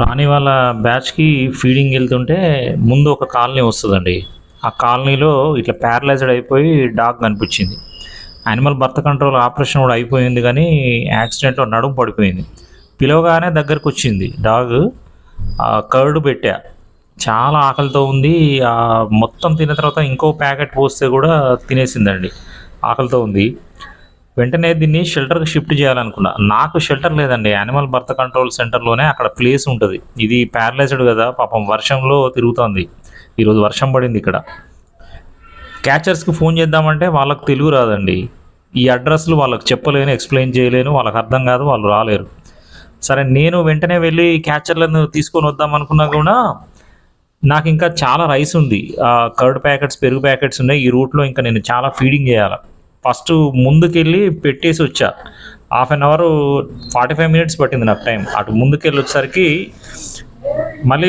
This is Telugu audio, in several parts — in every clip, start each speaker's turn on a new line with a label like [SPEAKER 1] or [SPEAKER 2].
[SPEAKER 1] రాణి వాళ్ళ బ్యాచ్కి ఫీడింగ్ వెళ్తుంటే ముందు ఒక కాలనీ వస్తుందండి. ఆ కాలనీలో ఇట్లా ప్యారలైజ్డ్ అయిపోయి డాగ్ కనిపించింది. యానిమల్ బర్త్ కంట్రోల్ ఆపరేషన్ కూడా అయిపోయింది కానీ యాక్సిడెంట్లో నడుము పడిపోయింది. పిలవగానే దగ్గరకు వచ్చింది డాగ్. కర్డ్ పెట్టా. చాలా ఆకలితో ఉంది. మొత్తం తిన్న తర్వాత ఇంకో ప్యాకెట్ పోస్తే కూడా తినేసిందండి. ఆకలితో ఉంది. వెంటనే దీన్ని షెల్టర్కి షిఫ్ట్ చేయాలనుకున్నా. నాకు షెల్టర్ లేదండి. యానిమల్ బర్త్ కంట్రోల్ సెంటర్లోనే అక్కడ ప్లేస్ ఉంటుంది. ఇది ప్యారలైజ్డ్ కదా పాపం వర్షంలో తిరుగుతోంది. ఈరోజు వర్షం పడింది ఇక్కడ. క్యాచర్స్కి ఫోన్ చేద్దామంటే వాళ్ళకి తెలుగు రాదండి. ఈ అడ్రస్లు వాళ్ళకి చెప్పలేను ఎక్స్ప్లెయిన్ చేయలేను వాళ్ళకి అర్థం కాదు వాళ్ళు రాలేరు. సరే నేను వెంటనే వెళ్ళి క్యాచర్లను తీసుకొని వద్దాం అనుకున్నా కూడా నాకు ఇంకా చాలా రైస్ ఉంది. కర్డ్ ప్యాకెట్స్ పెరుగు ప్యాకెట్స్ ఉన్నాయి. ఈ రూట్లో ఇంకా నేను చాలా ఫీడింగ్ చేయాలి? ఫస్ట్ ముందుకెళ్ళి పెట్టేసి వచ్చా. Half an hour forty five minutes పట్టింది నాకు టైం. అటు ముందుకెళ్ళి వచ్చేసరికి మళ్ళీ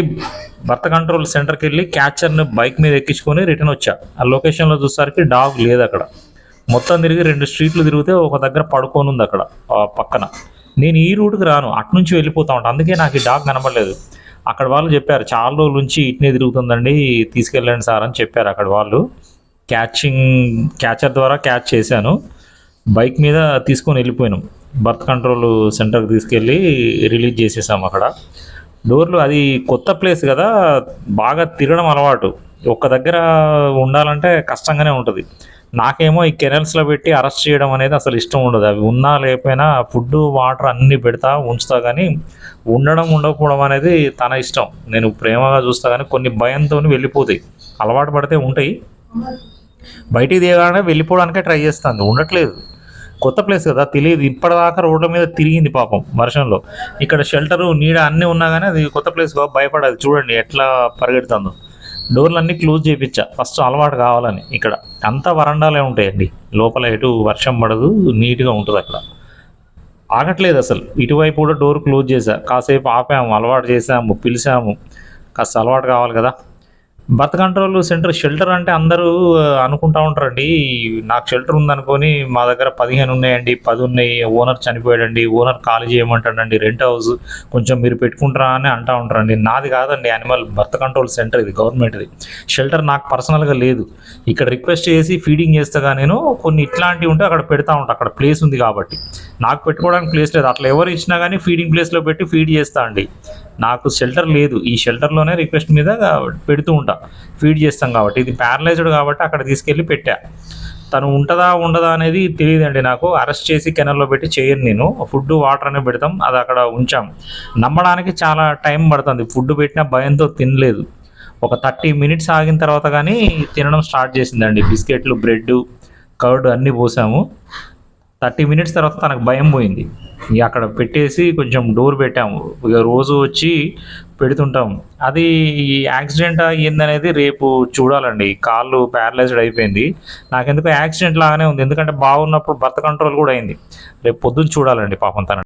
[SPEAKER 1] భర్త కంట్రోల్ సెంటర్కి వెళ్ళి క్యాచర్ని బైక్ మీద ఎక్కించుకొని రిటర్న్ వచ్చా. ఆ లొకేషన్లో చూసేసరికి డాగ్ లేదు అక్కడ. మొత్తం తిరిగి రెండు స్ట్రీట్లు తిరిగితే ఒక దగ్గర పడుకొని ఉంది అక్కడ పక్కన. నేను ఈ రూట్కి రాను అటు నుంచి వెళ్ళిపోతా ఉంటాను అందుకే నాకు ఈ డాగ్ కనబడలేదు. అక్కడ వాళ్ళు చెప్పారు చాలా రోజుల నుంచి ఇట్నే తిరుగుతుందండి తీసుకెళ్ళండి సార్ అని చెప్పారు అక్కడ వాళ్ళు. క్యాచింగ్ క్యాచర్ ద్వారా క్యాచ్ చేశాను. బైక్ మీద తీసుకొని వెళ్ళిపోయినాం. బర్త్ కంట్రోల్ సెంటర్కి తీసుకెళ్ళి రిలీజ్ చేసేసాం అక్కడ. డోర్లు అది కొత్త ప్లేస్ కదా బాగా తిరగడం అలవాటు. ఒక్క దగ్గర ఉండాలంటే కష్టంగానే ఉంటుంది. నాకేమో ఈ కెనల్స్లో పెట్టి అరెస్ట్ చేయడం అనేది అసలు ఇష్టం ఉండదు. అవి ఉన్నా లేకపోయినా ఫుడ్ వాటర్ అన్నీ పెడతా ఉంచుతా కానీ ఉండడం ఉండకపోవడం అనేది తన ఇష్టం. నేను ప్రేమగా చూస్తా కానీ కొన్ని భయంతో వెళ్ళిపోతాయి. అలవాటు పడితే ఉంటాయి. బయటికి దిగగానే వెళ్ళిపోవడానికే ట్రై చేస్తుంది. ఉండట్లేదు. కొత్త ప్లేస్ కదా తెలియదు. ఇప్పటిదాకా రోడ్ల మీద తిరిగింది పాపం వర్షంలో. ఇక్కడ షెల్టరు నీడ అన్నీ ఉన్నా కానీ అది కొత్త ప్లేస్ కాబట్టి భయపడదు. చూడండి ఎట్లా పరిగెడుతుందో. డోర్లు అన్నీ క్లోజ్ చేయించా ఫస్ట్ అలవాటు కావాలని ఇక్కడ. అంతా వరండాలే ఉంటాయండి. లోపల ఎటు వర్షం పడదు నీట్గా ఉంటుంది అక్కడ. ఆగట్లేదు అసలు. ఇటువైపు కూడా డోర్ క్లోజ్ చేసా కాసేపు ఆపాము అలవాటు చేసాము పిలిచాము. కాస్త అలవాటు కావాలి కదా. బర్త్ కంట్రోల్ సెంటర్ షెల్టర్ అంటే అందరూ అనుకుంటా ఉంటారండి. నాకు షెల్టర్ ఉందనుకొని మా దగ్గర పదిహేను ఉన్నాయండి పది ఉన్నాయి. ఓనర్ చనిపోయాడండి ఓనర్ ఖాళీ చేయమంటాడండి రెంట్ హౌస్ కొంచెం మీరు పెట్టుకుంటారా అని అంటా ఉంటారండి. నాది కాదండి యానిమల్ బర్త్ కంట్రోల్ సెంటర్ ఇది గవర్నమెంట్ది. షెల్టర్ నాకు పర్సనల్గా లేదు. ఇక్కడ రిక్వెస్ట్ చేసి ఫీడింగ్ చేస్తాగా నేను కొన్ని ఇట్లాంటివి ఉంటే అక్కడ పెడతా ఉంటా అక్కడ ప్లేస్ ఉంది కాబట్టి. నాకు పెట్టుకోవడానికి ప్లేస్ లేదు. అట్లా ఎవరు ఇచ్చినా కానీ ఫీడింగ్ ప్లేస్లో పెట్టి ఫీడ్ చేస్తా అండి. నాకు షెల్టర్ లేదు. ఈ షెల్టర్లోనే రిక్వెస్ట్ మీద పెడుతూ ఉంటా. ఫీడ్ చేస్తాం కాబట్టి. ఇది ప్యారలైజ్డ్ కాబట్టి అక్కడ తీసుకెళ్ళి పెట్టా. తను ఉంటుందా ఉండదా అనేది తెలియదండి నాకు. అరెస్ట్ చేసి కెనల్లో పెట్టి చేయను నేను. ఫుడ్ వాటర్ అనే పెడతాం. అది అక్కడ ఉంచాం. నమ్మడానికి చాలా టైం పడుతుంది. ఫుడ్ పెట్టిన భయంతో తినలేదు. ఒక థర్టీ మినిట్స్ ఆగిన తర్వాత కానీ తినడం స్టార్ట్ చేసిందండి. బిస్కెట్లు బ్రెడ్ కర్డ్ అన్నీ పోసాము. థర్టీ మినిట్స్ తర్వాత తనకు భయం పోయింది. ఇక అక్కడ పెట్టేసి కొంచెం డోర్ పెట్టాము. ఇక రోజు వచ్చి పెడుతుంటాం. అది ఈ యాక్సిడెంట్ అయ్యిందనేది రేపు చూడాలండి. కాళ్ళు ప్యారలైజ్డ్ అయిపోయింది. నాకెందుకు యాక్సిడెంట్ లాగానే ఉంది. ఎందుకంటే బాగున్నప్పుడు బర్త్ కంట్రోల్ కూడా అయింది. రేపు పొద్దున్న చూడాలండి పాపం తన